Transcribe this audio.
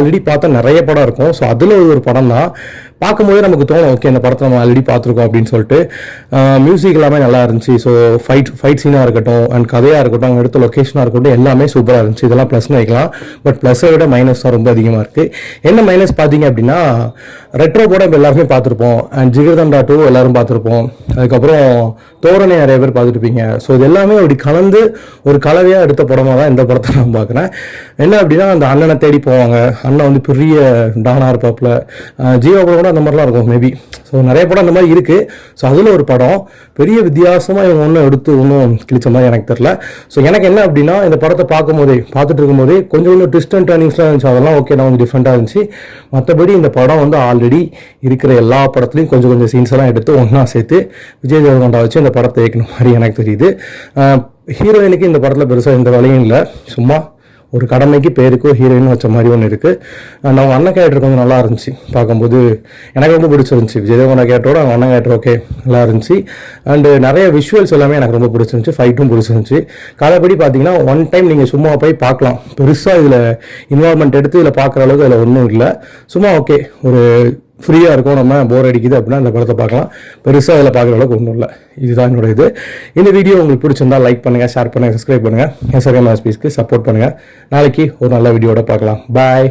Already பார்த்த நிறைய படம் இருக்கும். ஸோ அதில் ஒரு படம் தான் பார்க்கும்போது நமக்கு தோணும் ஓகே இந்த படத்தை நம்ம ஆல்ரெடி பார்த்துருக்கோம் அப்படின்னு சொல்லிட்டு. மியூசிக் எல்லாமே நல்லா இருந்துச்சு. ஸோ ஃபைட் ஃபைட் சீனாக இருக்கட்டும் அண்ட் கதையாக இருக்கட்டும் அங்கே எடுத்த லொக்கேஷனாக இருக்கட்டும் எல்லாமே சூப்பராக இருந்துச்சு. இதெல்லாம் ப்ளஸ்னு வைக்கலாம். பட் ப்ளஸை விட மைனஸ் தான் ரொம்ப அதிகமாக இருக்குது என்ன மைனஸ் பார்த்தீங்க அப்படின்னா ரெட்ரோ கூட இப்போ எல்லாருமே பார்த்துருப்போம். அண்ட் ஜிகர்தண்டா டூ எல்லாரும் பார்த்துருப்போம். அதுக்கப்புறம் தோரணை நிறைய பேர் பார்த்துருப்பீங்க. ஸோ இது எல்லாமே அப்படி கலந்து ஒரு கலவையாக எடுத்த படமாக தான் இந்த படத்தை நான் பார்க்குறேன். என்ன அப்படின்னா அந்த அண்ணனை தேடி போவாங்க. அண்ணன் வந்து பெரிய டானாக இருப்பாப்புல. ஜியோ ஜீவா கூட கூட அந்த மாதிரிலாம் இருக்கும் மேபி ஸோ நிறைய படம் அந்த மாதிரி இருக்குது ஸோ அதில் ஒரு படம் பெரிய வித்தியாசமாக இவங்க ஒன்றும் எடுத்து ஒன்றும் கிழிச்ச மாதிரி எனக்கு தெரில ஸோ எனக்கு என்ன அப்படின்னா இந்த படத்தை பார்க்கும்போதே பார்த்துட்டு இருக்கும்போதே கொஞ்சம் கொஞ்சம் ட்விஸ்ட் அண்ட் டர்னிங்ஸ்லாம் இருந்துச்சு. அதெல்லாம் ஓகே நான் கொஞ்சம் டிஃப்ரெண்ட்டாக இருந்துச்சு. மற்றபடி இந்த படம் வந்து ஆல்ரெடி இருக்கிற எல்லா படத்துலையும் கொஞ்சம் கொஞ்சம் சீன்ஸ் எல்லாம் எடுத்து ஒன்றா சேர்த்து விஜய் தேவகண்டா வச்சு இந்த படத்தை இயக்கின மாதிரி எனக்கு தெரியுது. ஹீரோயினுக்கு இந்த படத்தில் பெருசாக எந்த வேலையும் இல்லை. சும்மா ஒரு கடமைக்கு பேருக்கும் ஹீரோயின் வச்ச மாதிரி ஒன்று இருக்குது அண்ட் அவங்க அண்ணன் கேரக்டர் கொஞ்சம் நல்லா இருந்துச்சு. பார்க்கும்போது எனக்கு ரொம்ப பிடிச்சிருந்துச்சி. விஜய் கேரக்டரோட அவங்க அண்ணன் கேரக்டர் ஓகே நல்லா இருந்துச்சு. அண்டு நிறைய விஷுவல்ஸ் எல்லாமே எனக்கு ரொம்ப பிடிச்சிருந்துச்சி. ஃபைட்டும் பிடிச்சிருந்துச்சு. கதைப்படி பார்த்தீங்கன்னா ஒன் டைம் நீங்கள் சும்மா போய் பார்க்கலாம். பெருசாக இதில் இன்வால்மெண்ட் எடுத்து இதில் பார்க்குற அளவுக்கு அதில் ஒன்றும் இல்லை. சும்மா ஓகே ஒரு ஃப்ரீயாக இருக்கும் நம்ம போர் அடிக்குது அப்படின்னா அந்த படத்தை பார்க்கலாம். பெருசாக அதில் பார்க்குற அளவுக்கு ஒன்றும் இல்லை. இதுதான் என்னோட இது. இந்த வீடியோ உங்களுக்கு பிடிச்சிருந்தா லைக் பண்ணுங்கள் ஷேர் பண்ணுங்கள் சப்ஸ்கிரைப் பண்ணுங்கள் என் சரியான சப்போர்ட் பண்ணுங்கள் நாளைக்கு ஒரு நல்ல வீடியோட பார்க்கலாம். பாய்